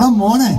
മോനെ?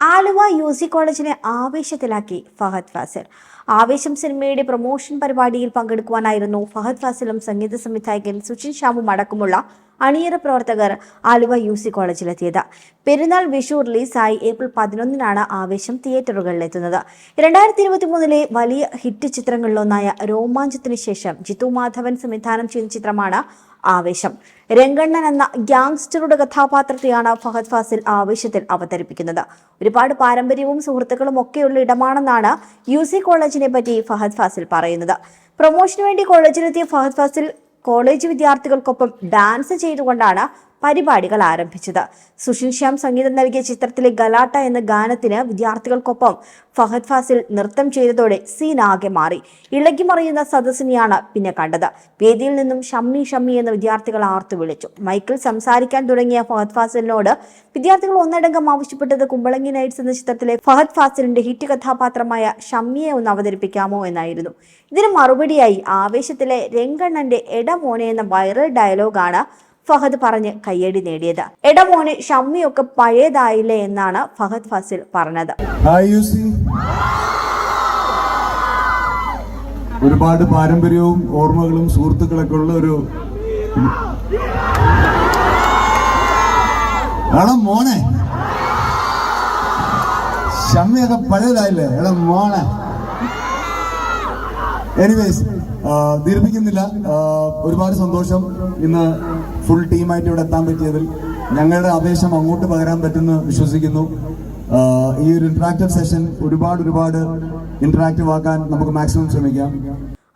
Aluva U C കോളേജിനെ ആവേശത്തിലാക്കി ഫഹദ് ഫാസിൽ. ആവേശം സിനിമയുടെ പ്രൊമോഷൻ പരിപാടിയിൽ പങ്കെടുക്കുവാനായിരുന്നു ഫഹദ് ഫാസിലും സംഗീത സംവിധായകൻ സുഷിൻ ഷാമും അടക്കമുള്ള അണിയറ പ്രവർത്തകർ ആലുവ യു സി കോളേജിലെത്തിയത്. പെരുന്നാൾ വിഷു റിലീസായി ഏപ്രിൽ പതിനൊന്നിനാണ് ആവേശം തിയേറ്ററുകളിലെത്തുന്നത്. രണ്ടായിരത്തി ഇരുപത്തി മൂന്നിലെ വലിയ ഹിറ്റ് ചിത്രങ്ങളിലൊന്നായ രോമാഞ്ചത്തിന് ശേഷം ജിത്തു മാധവൻ സംവിധാനം ചെയ്ത ചിത്രമാണ് ആവേശം. രംഗണ്ണൻ എന്ന ഗ്യാങ്സ്റ്ററുടെ കഥാപാത്രത്തെയാണ് ഫഹദ് ഫാസിൽ ആവേശത്തിൽ അവതരിപ്പിക്കുന്നത്. ഒരുപാട് പാരമ്പര്യവും സുഹൃത്തുക്കളും ഒക്കെയുള്ള ഇടമാണെന്നാണ് യു സി കോളേജിനെ പറ്റി ഫഹദ് ഫാസിൽ പറയുന്നത്. പ്രൊമോഷന് വേണ്ടി കോളേജിലെത്തിയ ഫഹദ് ഫാസിൽ കോളേജ് വിദ്യാർത്ഥികൾക്കൊപ്പം ഡാൻസ് ചെയ്തുകൊണ്ടാണ് പരിപാടികൾ ആരംഭിച്ചത്. സുഷിൻ ശ്യാം സംഗീതം നൽകിയ ചിത്രത്തിലെ ഗലാട്ട എന്ന ഗാനത്തിന് വിദ്യാർത്ഥികൾക്കൊപ്പം ഫഹദ് ഫാസിൽ നൃത്തം ചെയ്തതോടെ സീൻ ആകെ മാറി. ഇളകി മറിയുന്ന സദസ്സിനെയാണ് പിന്നെ കണ്ടത്. വേദിയിൽ നിന്നും ഷമ്മി ഷമ്മി എന്ന വിദ്യാർത്ഥികൾ ആർത്തു വിളിച്ചു. മൈക്കിൾ സംസാരിക്കാൻ തുടങ്ങിയ ഫഹദ് ഫാസിലിനോട് വിദ്യാർത്ഥികൾ ഒന്നടങ്കം ആവശ്യപ്പെട്ടത് കുമ്പളങ്ങി നൈറ്റ്സ് എന്ന ചിത്രത്തിലെ ഫഹദ് ഫാസിലിന്റെ ഹിറ്റ് കഥാപാത്രമായ ഷമ്മിയെ ഒന്ന് അവതരിപ്പിക്കാമോ എന്നായിരുന്നു. ഇതിന് മറുപടിയായി ആവേശത്തിലെ രംഗണ്ണന്റെ എടമോനെ എന്ന വൈറൽ ഡയലോഗാണ് ഫഹദ് പറഞ്ഞ് കയ്യടി നേടിയത്. എടമോന് ഷമ്മിയൊക്കെ പഴയതായില്ലേ എന്നാണ് ഫഹദ് ഫസിൽ പറഞ്ഞത്. ഒരുപാട് പാരമ്പര്യവും ഓർമ്മകളും സുഹൃത്തുക്കളൊക്കെ ഉള്ള ഒരു മോനെ. ഷമ്മിയൊക്കെ പഴയതായില്ലേ? എടാ മോനെ. എനിവേസ് ദീർഘിക്കുന്നില്ല ഒരുപാട് സന്തോഷം. ഇന്ന് ഫുൾ ടീമായിട്ട് ഇവിടെ എത്താൻ പറ്റിയതിൽ ഞങ്ങളുടെ ആവേശം അങ്ങോട്ട് പകരാൻ പറ്റുമെന്ന് വിശ്വസിക്കുന്നു. ഈ ഒരു ഇന്ററാക്റ്റീവ് സെഷൻ ഒരുപാട് ഒരുപാട് ഇന്ററാക്റ്റീവ് ആക്കാൻ നമുക്ക് മാക്സിമം ശ്രമിക്കാം.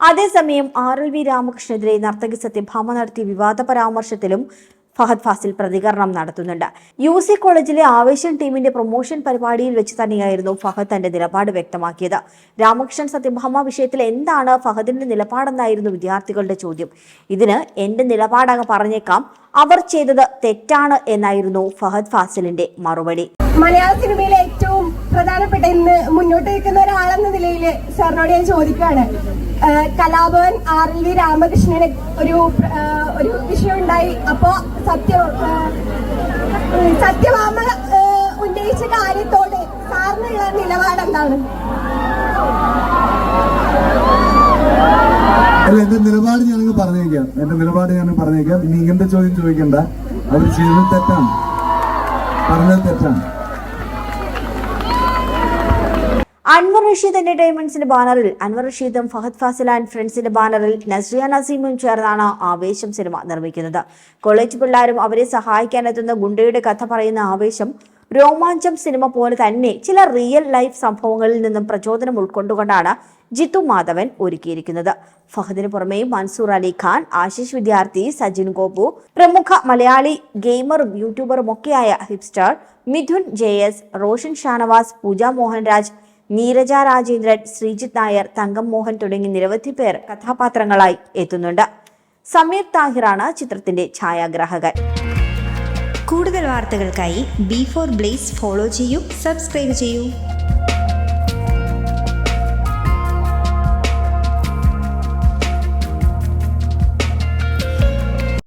അതേസമയം ആർ എൽ വി രാമകൃഷ്ണനെതിരെ നർത്തകി സത്യഭാമ നടത്തിയ വിവാദ പരാമർശത്തിലും ഫഹദ് ഫാസിൽ പ്രതികരണം നടത്തുന്നുണ്ട്. യു സി കോളേജിലെ ആവേശം ടീമിന്റെ പ്രൊമോഷൻ പരിപാടിയിൽ വെച്ച് തന്നെയായിരുന്നു ഫഹദ് തന്റെ നിലപാട് വ്യക്തമാക്കിയത്. രാമകൃഷ്ണൻ സത്യഭാമ വിഷയത്തിൽ എന്താണ് ഫഹദിന്റെ നിലപാടെന്നായിരുന്നു വിദ്യാർത്ഥികളുടെ ചോദ്യം. ഇതിന് എന്റെ നിലപാടങ്ങ് പറഞ്ഞേക്കാം. അവർ ചെയ്തത് തെറ്റാണ് എന്നായിരുന്നു ഫഹദ് ഫാസിലിന്റെ മറുപടി. മലയാള സിനിമയിലെ ഏറ്റവും പ്രധാനപ്പെട്ട ഇന്ന് മുന്നോട്ട് നിൽക്കുന്ന ഒരാളെന്ന നിലയിൽ സാറിനോട് ഞാൻ ചോദിക്കുകയാണ്. കലാഭവൻ ആർ എൽ വി രാമകൃഷ്ണന് ഒരു ഒരു വിഷയം ഉണ്ടായി അപ്പോ സത്യ സത്യവാമ ഉന്നയിച്ച കാര്യത്തോട് സാറിനുള്ള നിലപാട് എന്താണ് അല്ല എന്റെ നിലപാട് ഞാനങ്ങ് പറഞ്ഞേക്കാം. എന്റെ നിലപാട് ഞാൻ പറഞ്ഞേക്കാം. ഇനി ഇങ്ങനത്തെ ചോദ്യം ചോദിക്കണ്ട. അവർ ചെയ്തത് തെറ്റാണ്. പറഞ്ഞത് തെറ്റാണ്. അൻവർ റഷീദ് എന്റർടൈൻമെന്റ്സിന്റെ ബാനറിൽ അൻവർ റഷീദും ഫഹദ് ഫാസിൽ ആൻഡ് ഫ്രണ്ട്സിന്റെ ബാനറിൽ നസ്രിയ നസീമും ചേർന്നാണ് ആവേശം സിനിമ നിർമ്മിക്കുന്നത്. കോളേജ് പിള്ളേരും അവരെ സഹായിക്കാനെത്തുന്ന ഗുണ്ടയുടെ കഥ പറയുന്ന ആവേശം രോമാഞ്ചം സിനിമ പോലെ തന്നെ ചില റിയൽ ലൈഫ് സംഭവങ്ങളിൽ നിന്നും പ്രചോദനം ഉൾക്കൊണ്ടുകൊണ്ടാണ് ജിത്തു മാധവൻ ഒരുക്കിയിരിക്കുന്നത്. ഫഹദിന് പുറമെ മൻസൂർ അലി ഖാൻ ആശിഷ് വിദ്യാർത്ഥി സജിൻ ഗോപു പ്രമുഖ മലയാളി ഗെയിമറും യൂട്യൂബറും ഒക്കെയായ hipster Mithun J S Roshan Shanavas Pooja Mohanraj Neeraja Rajendran Sreejith Nair Thankam Mohan തുടങ്ങി നിരവധി പേർ കഥാപാത്രങ്ങളായി എത്തുന്നുണ്ട്. സമീർ താഹിറാണ് ചിത്രത്തിന്റെ ഛായാഗ്രാഹകൻ. കൂടുതൽ വാർത്തകൾക്കായി ബി ഫോർ ബ്ലേസ് ഫോളോ ചെയ്യൂ സബ്സ്ക്രൈബ് ചെയ്യൂ.